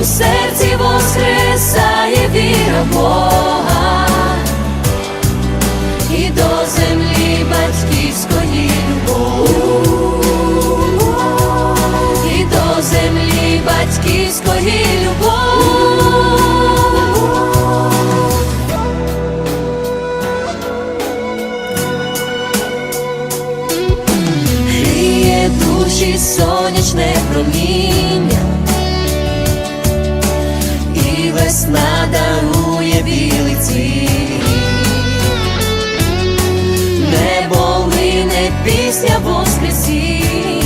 в серці воскресає віра Бога і до землі батьківської любов, і до землі батьківської любов. Гріє душі сонячне. Весна дарує білий цвіт. Небо лине пісня Воскресіння,